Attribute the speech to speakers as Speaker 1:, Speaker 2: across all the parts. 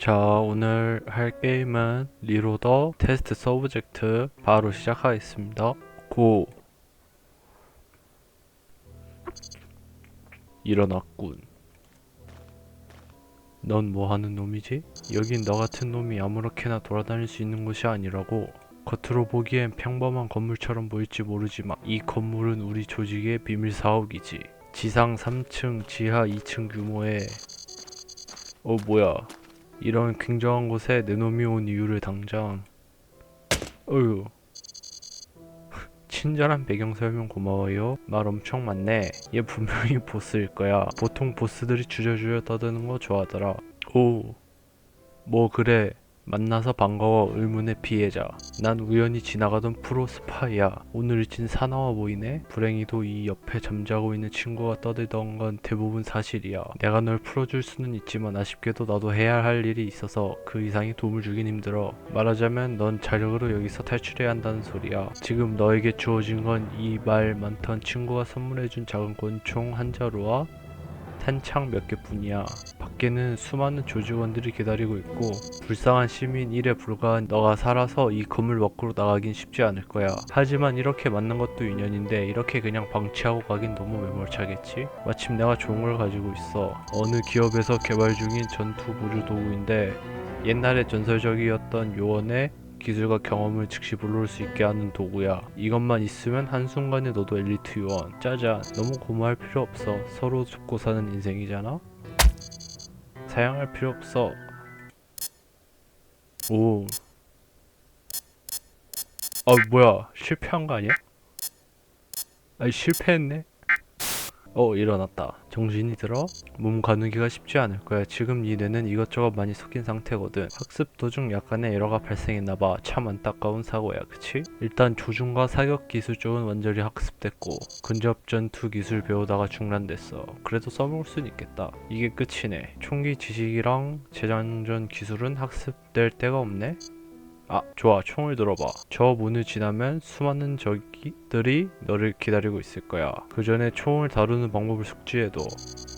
Speaker 1: 자 오늘 할 게임은 리로더 테스트 서브젝트 바로 시작하겠습니다. 고. 일어났군. 넌 뭐하는 놈이지? 여긴 너 같은 놈이 아무렇게나 돌아다닐 수 있는 곳이 아니라고. 겉으로 보기엔 평범한 건물처럼 보일지 모르지만 이 건물은 우리 조직의 비밀 사옥이지. 지상 3층 지하 2층 규모의 어 뭐야 이런 굉장한 곳에 내 놈이 온 이유를 당장 어휴. 친절한 배경 설명 고마워요. 말 엄청 많네. 얘 분명히 보스일 거야. 보통 보스들이 주저주저 떠드는 거 좋아하더라. 오. 뭐 그래 만나서 반가워 의문의 피해자. 난 우연히 지나가던 프로 스파이야. 오늘 진 사나워 보이네. 불행히도 이 옆에 잠자고 있는 친구가 떠들던 건 대부분 사실이야. 내가 널 풀어줄 수는 있지만 아쉽게도 나도 해야 할 일이 있어서 그 이상의 도움을 주긴 힘들어. 말하자면 넌 자력으로 여기서 탈출해야 한다는 소리야. 지금 너에게 주어진 건 이 말 많던 친구가 선물해준 작은 권총 한 자루와 탄창 몇 개뿐이야. 밖에는 수많은 조직원들이 기다리고 있고 불쌍한 시민 일에 불과한 너가 살아서 이 건물 밖으로 나가긴 쉽지 않을 거야. 하지만 이렇게 만난 것도 인연인데 이렇게 그냥 방치하고 가긴 너무 매몰차겠지? 마침 내가 좋은 걸 가지고 있어. 어느 기업에서 개발 중인 전투 보조 도구인데 옛날에 전설적이었던 요원의 기술과 경험을 즉시 불러올 수 있게 하는 도구야. 이것만 있으면 한순간에 너도 엘리트 요원. 짜잔. 너무 고마워할 필요 없어. 서로 죽고 사는 인생이잖아? 사양할 필요 없어. 오. 아, 뭐야. 실패한 거 아니야? 아니, 실패했네? 어, 일어났다. 정신이 들어? 몸 가누기가 쉽지 않을 거야. 지금 이 뇌는 이것저것 많이 섞인 상태거든. 학습 도중 약간의 에러가 발생했나봐. 참 안타까운 사고야, 그치? 일단 조준과 사격 기술 쪽은 완전히 학습됐고 근접 전투 기술 배우다가 중단됐어. 그래도 써먹을 순 있겠다. 이게 끝이네. 총기 지식이랑 재장전 기술은 학습될 데가 없네? 아, 좋아. 총을 들어봐. 저 문을 지나면 수많은 적들이 너를 기다리고 있을 거야. 그 전에 총을 다루는 방법을 숙지해둬.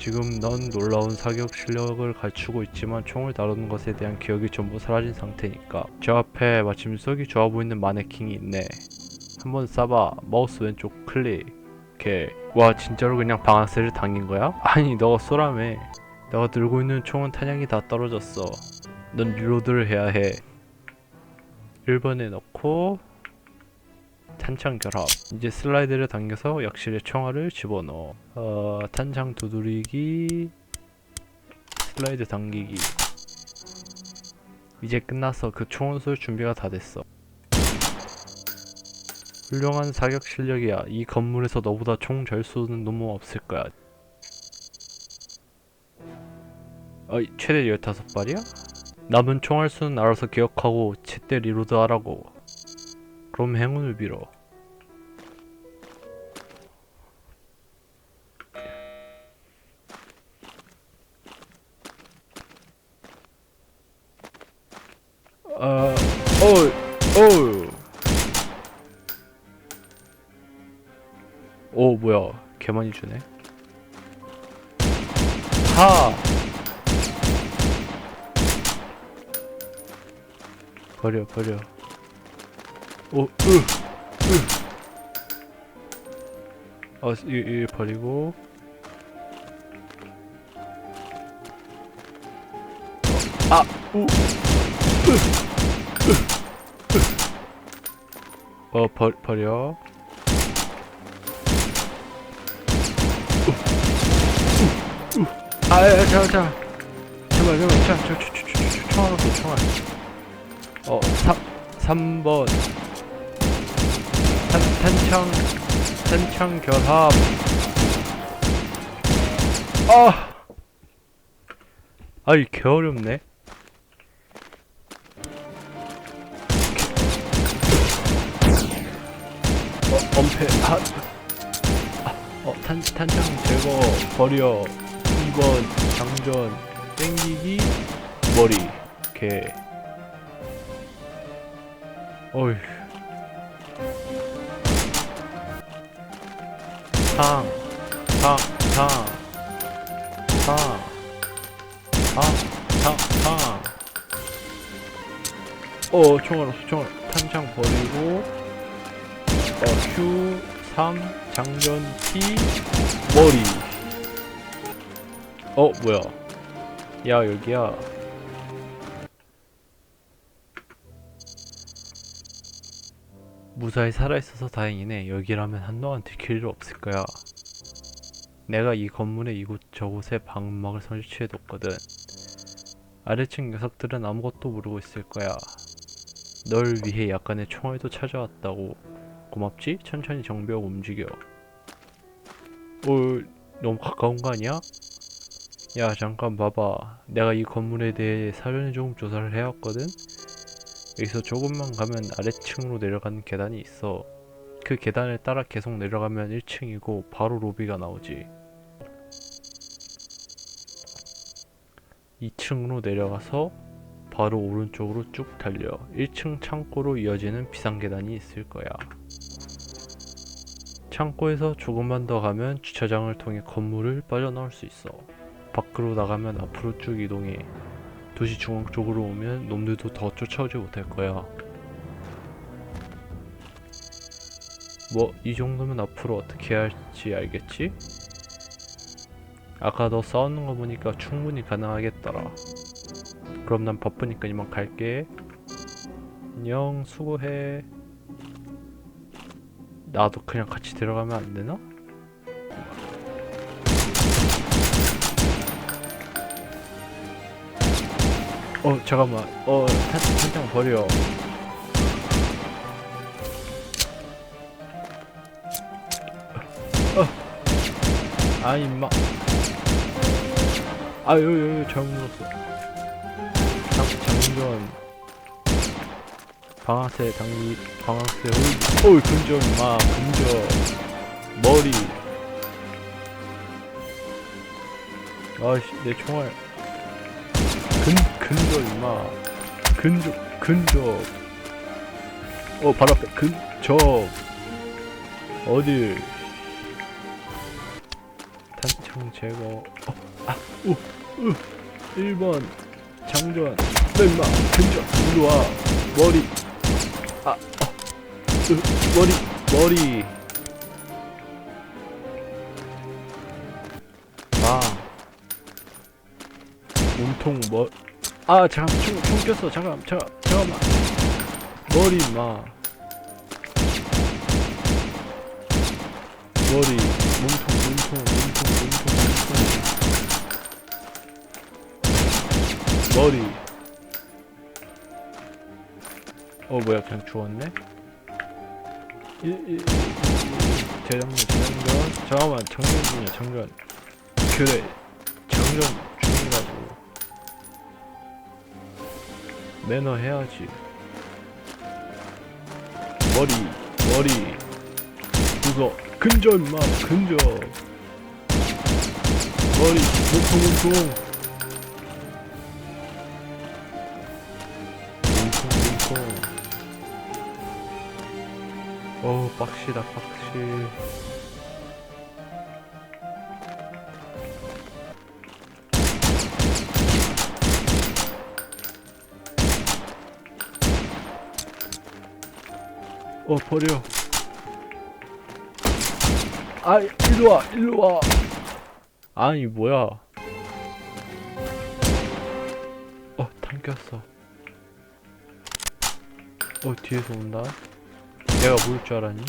Speaker 1: 지금 넌 놀라운 사격 실력을 갖추고 있지만 총을 다루는 것에 대한 기억이 전부 사라진 상태니까. 저 앞에 마침 쏘기 좋아 보이는 마네킹이 있네. 한번 쏴봐. 마우스 왼쪽 클릭. 와, 진짜로 그냥 방아쇠를 당긴 거야? 아니, 너가 쏘라며. 내가 들고 있는 총은 탄약이 다 떨어졌어. 넌 리로드를 해야 해. 1번에 넣고 탄창 결합. 이제 슬라이드를 당겨서 약실에 총알을 집어넣어. 어, 탄창 두드리기 슬라이드 당기기. 이제 끝났어 그쏠 준비가 다 됐어. 훌륭한 사격 실력이야. 이 건물에서 너보다 총 잘 쏘는 놈은 없을 거야. 어이 최대 15발이야? 남은 총알 수는 알아서 기억하고 제때 리로드 하라고. 그럼 행운을 빌어. 아, 어우, 어우. 오, 뭐야. 개 많이 주네. 하! 버려 버려 오, 으, 으. 어, 이, 이 버리고 어, 아, 우, 으, 으, 으. 어, 버, 버려 우, 우, 우. 아, 야, 자, 자 제발, 제발, 자, 저, 저, 저, 저, 저, 총알 없어, 총알 어, 3, 3번. 탄, 탄창 탄창 결합. 아! 아이 개 어렵네. 어, 엄폐 아, 아, 어, 탄, 탄창 제거 버려. 2번 장전 땡기기 머리. 개 어휴. 탕, 탕, 탕, 탕, 탕, 탕, 탕, 어 총알 총알. 탄창 버리고. 어 Q 3 장전 T 머리. 어 뭐야? 야 여기야 무사히 살아있어서 다행이네. 여기라면 한동안 들킬 일 없을 거야. 내가 이 건물의 이곳 저곳에 방막을 설치해뒀거든. 아래층 녀석들은 아무것도 모르고 있을 거야. 널 위해 약간의 총알도 찾아왔다고. 고맙지? 천천히 정비하고 움직여. 어 너무 가까운 거 아니야? 야 잠깐 봐봐. 내가 이 건물에 대해 사전에 조금 조사를 해왔거든? 여기서 조금만 가면 아래층으로 내려가는 계단이 있어 그 계단을 따라 계속 내려가면 1층이고 바로 로비가 나오지 2층으로 내려가서 바로 오른쪽으로 쭉 달려 1층 창고로 이어지는 비상 계단이 있을 거야. 창고에서 조금만 더 가면 주차장을 통해 건물을 빠져나올 수 있어. 밖으로 나가면 앞으로 쭉 이동해. 도시 중앙 쪽으로 오면 놈들도 더 쫓아오지 못할 거야. 뭐, 이 정도면 앞으로 어떻게 할지 알겠지? 아까 너 싸우는 거 보니까 충분히 가능하겠더라. 그럼 난 바쁘니까 이만 갈게. 안녕, 수고해. 나도 그냥 같이 들어가면 안 되나? 어, 잠깐만. 어, 탄, 탄창 버려. 어. 아, 임마. 아유, 유, 유, 잘못 눌렀어. 장, 장전. 방아쇠, 당기, 방아쇠, 홀, 어이, 근접, 마, 근접. 머리. 아이씨, 내 총알. 근, 근접, 임마. 근접, 근접. 어, 바로 앞에, 근접. 어디? 탄창 제거. 어, 아, 오, 으, 1번. 장전. 너 임마, 근접, 일로 와. 머리. 아, 어, 으, 머리, 머리. 몸통 머 아 잠깐 총, 총 꼈어. 잠깐 잠깐 잠깐만. 머리 마. 머리 몸통 몸통 몸통 몸통 몸통. 머리. 어 뭐야 그냥 죽었네? 1, 1, 1, 재장전 재장전 잠깐만 장전 중이야 장전. 그래 장전 매너 해야지. 머리 머리. 구석 근접 임마 근접 머리 몸통 몸통. 몸통 몸통. 어우 빡시다 빡시 어 버려. 아 일로와 일로와. 아니 뭐야. 어 당겼어. 어 뒤에서 온다. 내가 뭘줄 알았니?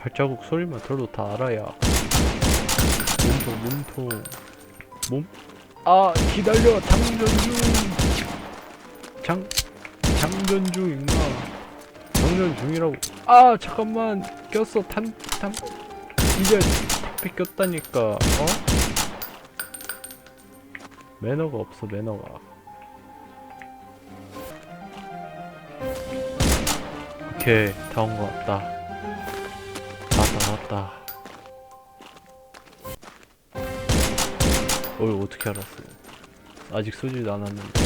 Speaker 1: 발자국 소리만 들어도 다 알아야. 몸통 몸통. 몸? 아 기다려 장전 중 장 장전 중 임마 장전 중이라고. 아 잠깐만. 꼈어. 탄탄. 이제 탑에 꼈다니까. 어? 매너가 없어 매너가. 오케이. 다 온 것 같다. 나왔다 나왔다. 어 어떻게 알았어? 아직 쏘지도 않았는데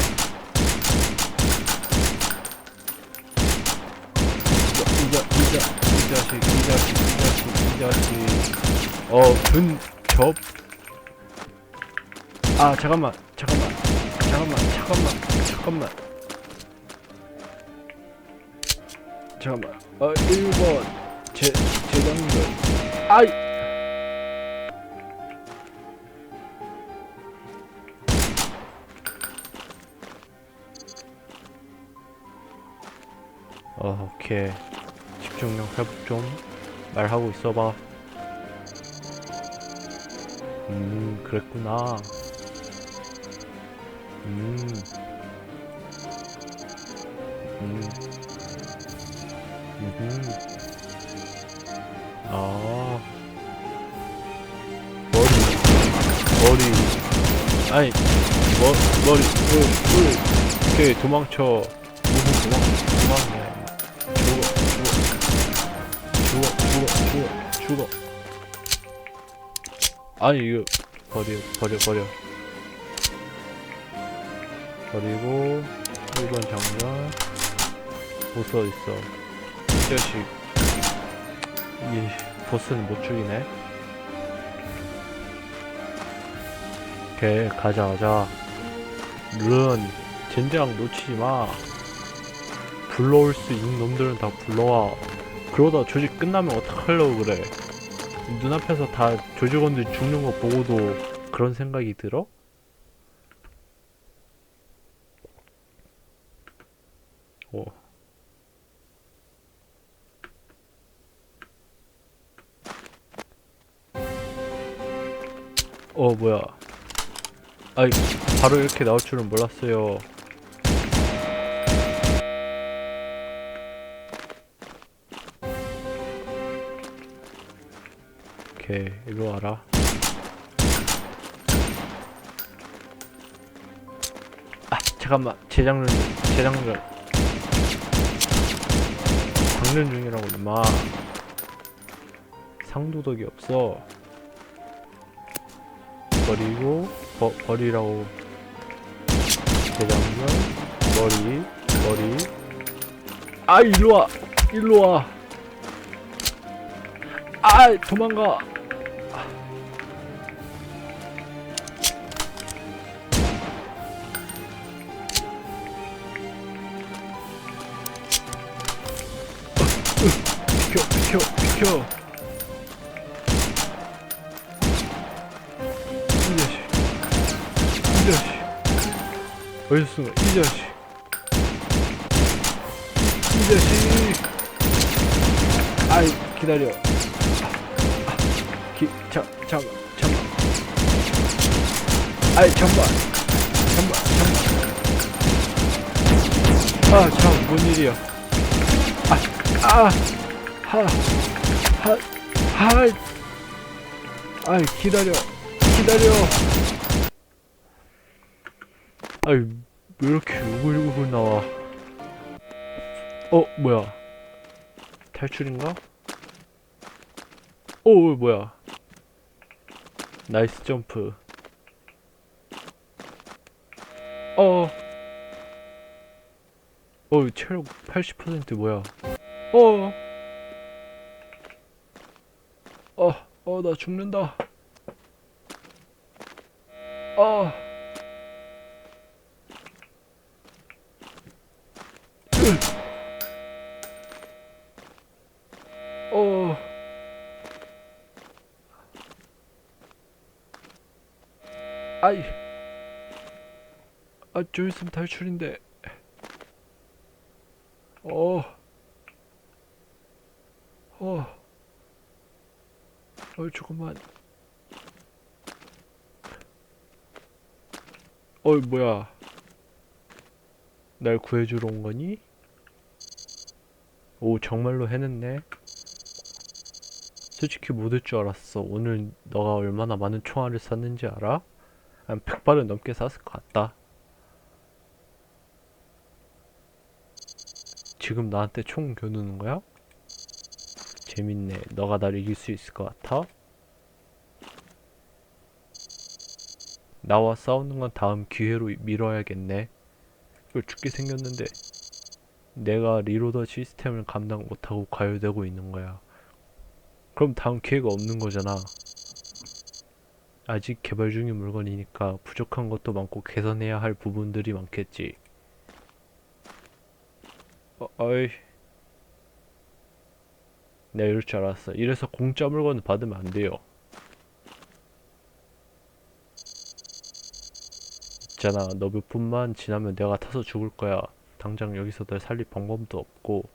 Speaker 1: 이, 자, 이, 자, 이 자식, 이 자식, 이 자식, 이 자식. 어, 근접. 아, 잠깐만, 잠깐만, 잠깐만, 잠깐만. 잠깐만 잠깐만 어 1번 제 제장들 아이 어 오케이 집중력 회복 좀 말하고 있어봐 음 그랬구나 음. 음. 음. 아. 머리. 머리. 아니, 머, 머리. 으, 으. 오케이, 도망쳐. 죽어. 아니, 이거, 버려, 버려, 버려. 그리고 1번 장전. 보스 어딨어? 이 자식. 이 보스는 못 죽이네. 오케이 가자 가자. 른 젠장 놓치지마. 불러올 수 있는 놈들은 다 불러와 그러다 조직 끝나면 어떡하려고 그래 눈앞에서 다 조직원들 죽는 거 보고도 그런 생각이 들어? 어. 어 뭐야 아이 바로 이렇게 나올 줄은 몰랐어요 오케이 이리 와라. 아 잠깐만. 재장전 재장전 장전 중이라고 임마. 상도덕이 없어. 버리고 버, 버리라고. 대장전 머리 머리. 아 일로와. 일로와. 아 도망가 비켜 비켜 비켜. 이 자식 이 자식. 어디서 쓴 거야 이 자식. 이 자식. 아이 기다려 기, 자, 잠깐 잠깐 아이 잠깐 잠깐 잠깐 아 참 뭔 일이야 아, 하, 하, 하, 아이 기다려, 기다려. 아이 왜 이렇게 우글우글 나와? 어 뭐야? 탈출인가? 오 뭐야? 나이스 점프. 어. 어 체력 80% 뭐야? 어. 어, 어, 나 죽는다. 어. 아이. 아, 저 있으면 탈출인데. 어. 어. 어, 조금만. 어, 뭐야. 날 구해주러 온 거니? 오, 정말로 해냈네. 솔직히 못올줄 알았어. 오늘 너가 얼마나 많은 총알을 쐈는지 알아? 한 100발은 넘게 쐈을 것 같다. 지금 나한테 총 겨누는 거야? 재밌네. 너가 날 이길 수 있을 것 같아? 나와 싸우는 건 다음 기회로 미뤄야겠네. 이걸 죽게 생겼는데 내가 리로더 시스템을 감당 못하고 과열되고 있는 거야. 그럼 다음 기회가 없는 거잖아. 아직 개발 중인 물건이니까 부족한 것도 많고 개선해야 할 부분들이 많겠지. 어, 어이. 내가 이럴 줄 알았어. 이래서 공짜 물건을 받으면 안 돼요. 있잖아, 너 몇 분만 지나면 내가 타서 죽을 거야. 당장 여기서 널 살릴 방법도 없고.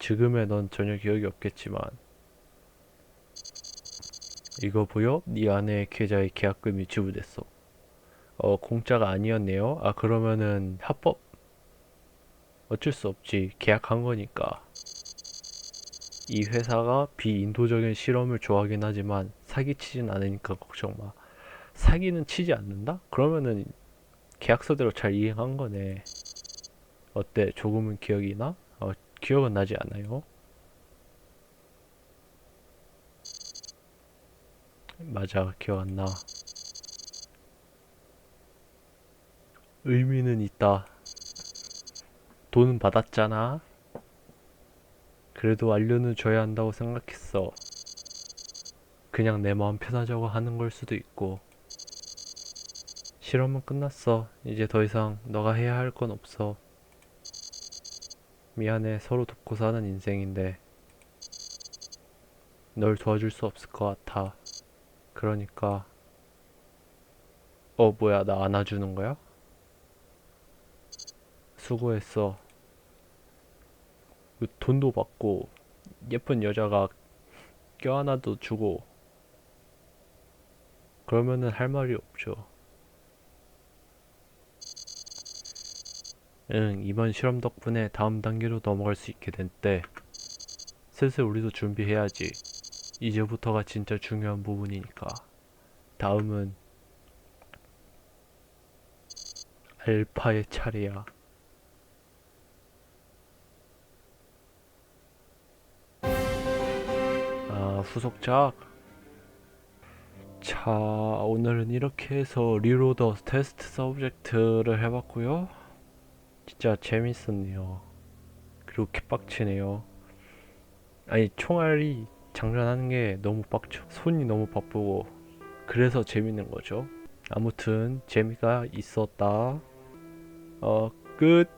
Speaker 1: 지금의 넌 전혀 기억이 없겠지만. 이거 보여? 네 아내의 계좌에 계약금이 지불됐어. 어, 공짜가 아니었네요. 아, 그러면은 합법? 어쩔 수 없지. 계약한 거니까. 이 회사가 비인도적인 실험을 좋아하긴 하지만 사기치진 않으니까 걱정 마. 사기는 치지 않는다? 그러면은 계약서대로 잘 이행한 거네. 어때? 조금은 기억이 나? 어, 기억은 나지 않아요? 맞아, 기억 안 나. 의미는 있다. 돈은 받았잖아. 그래도 알려는 줘야 한다고 생각했어. 그냥 내 마음 편하자고 하는 걸 수도 있고. 실험은 끝났어. 이제 더 이상 너가 해야 할 건 없어. 미안해. 서로 돕고 사는 인생인데. 널 도와줄 수 없을 것 같아. 그러니까. 어, 뭐야. 나 안아주는 거야? 수고했어. 그 돈도 받고 예쁜 여자가 껴안아도 주고 그러면은 할 말이 없죠. 응, 이번 실험 덕분에 다음 단계로 넘어갈 수 있게 된때 슬슬 우리도 준비해야지. 이제부터가 진짜 중요한 부분이니까. 다음은 알파의 차례야. 아, 후속작. 자, 오늘은 이렇게 해서 리로더 테스트 서브젝트를 해봤고요. 진짜 재밌었네요. 그리고 개빡치네요. 아니, 총알이 장전하는 게 너무 빡쳐. 손이 너무 바쁘고. 그래서 재밌는 거죠. 아무튼, 재미가 있었다. 어, 끝.